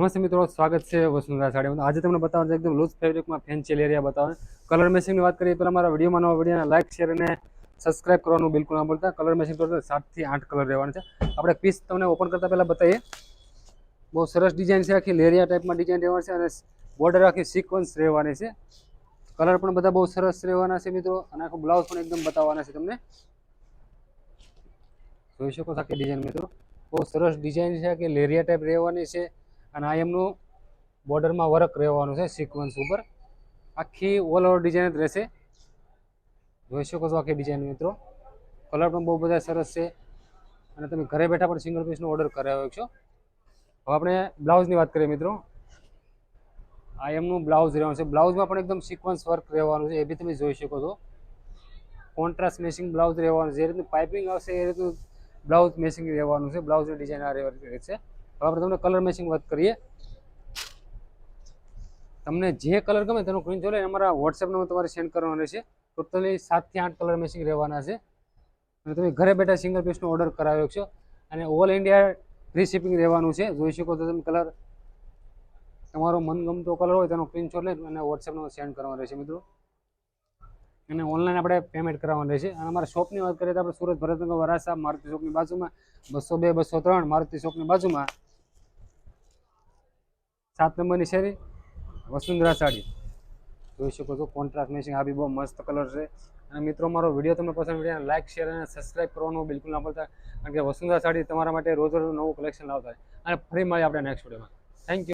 નમસ્તે મિત્રો, સ્વાગત છે વસુંધરા સાડીમાં. આજે તમને બતાવવાનું છે, એકદમ લૂઝ ફેબ્રિકમાં ફેન્સી એરિયા બતાવવાનું કલર મેચિંગની વાત કરીએ પહેલાં મારા વિડીયોમાં નવા વિડીયોને લાઇક શેર અને સબસ્ક્રાઇબ કરવાનું બિલકુલ ના ભૂલતા. કલર મેચિંગ ટોટલ સાતથી આઠ કલર રહેવાના છે. આપણે પીસ તમને ઓપન કરતાં પહેલાં બતાવીએ. બહુ સરસ ડિઝાઇન છે, આખી લેરિયા ટાઈપમાં ડિઝાઇન રહેવાની છે અને બોર્ડર આખી સિક્વન્સ રહેવાની છે. કલર પણ બધા બહુ સરસ રહેવાના છે મિત્રો. અને આખું બ્લાઉઝ પણ એકદમ બતાવવાના છે તમને. જોઈ શકો છો આખી ડિઝાઇન મિત્રો. બહુ સરસ ડિઝાઇન છે કે લેરિયા ટાઈપ રહેવાની છે. અને આ એમનું બોર્ડરમાં વર્ક રહેવાનું છે સિક્વન્સ ઉપર. આખી ઓલ ઓવર ડિઝાઇન જ રહેશે. જોઈ શકો છો આખી ડિઝાઇન મિત્રો. કલર પણ બહુ બધા સરસ છે. અને તમે ઘરે બેઠા પણ સિંગલ પીસનો ઓર્ડર કરાવ્યો છો. હવે આપણે બ્લાઉઝની વાત કરીએ મિત્રો. આ એમનું બ્લાઉઝ રહેવાનું છે. બ્લાઉઝમાં પણ એકદમ સિક્વન્સ વર્ક રહેવાનું છે. એ બી તમે જોઈ શકો છો. કોન્ટ્રાસ્ટ મેસિંગ બ્લાઉઝ રહેવાનું જે રીતનું પાઇપિંગ આવશે એ રીતનું બ્લાઉઝ મેસિંગ રહેવાનું છે. બ્લાઉઝની ડિઝાઇન આ છે. હવે આપણે તમને કલર મેચિંગ વાત કરીએ. તમને જે કલર ગમે તેનો જોઈ લે. અમારા વોટ્સએપ નંબર તમારે સેન્ડ કરવાનો રહેશે. ટોટલી સાતથી આઠ કલર મેચિંગ રહેવાના છે. અને તમે ઘરે બેઠા સિંગલ પીસનો ઓર્ડર કરાવ્યો છો. અને ઓલ ઇન્ડિયા ફ્રી શિપિંગ રહેવાનું છે. જોઈ શકો તો તમે કલર તમારો મનગમતો કલર હોય તેનો સ્ક્રીનશોટ લે અને વોટ્સએપ નંબર સેન્ડ કરવાનો રહેશે મિત્રો. અને ઓનલાઈન આપણે પેમેન્ટ કરાવવાનું રહેશે. અને અમારા શોપની વાત કરીએ તો આપણે સુરત, ભરતનગર વરાસા મારુતિ શોપની બાજુમાં બસો બે, બસો ત્રણ, મારુતિ શોપની બાજુમાં સાત નંબરની શેરી, વસુંધરા સાડી. જોઈ શકો છો કોન્ટ્રાસ્ટ મેચિંગ આ બી બહુ મસ્ત કલર છે. અને મિત્રો, મારો વીડિયો તમને પસંદ વીડિયો લાઇક શેર અને સબસ્ક્રાઈબ કરવાનું બિલકુલ ના ભૂલતા, કારણ કે વસુંધરા સાડી તમારા માટે રોજ રોજ નવું કલેક્શન લાવતા હોય. અને ફરી મળીએ આપણે નેક્સ્ટ વિડીયોમાં થેન્ક યુ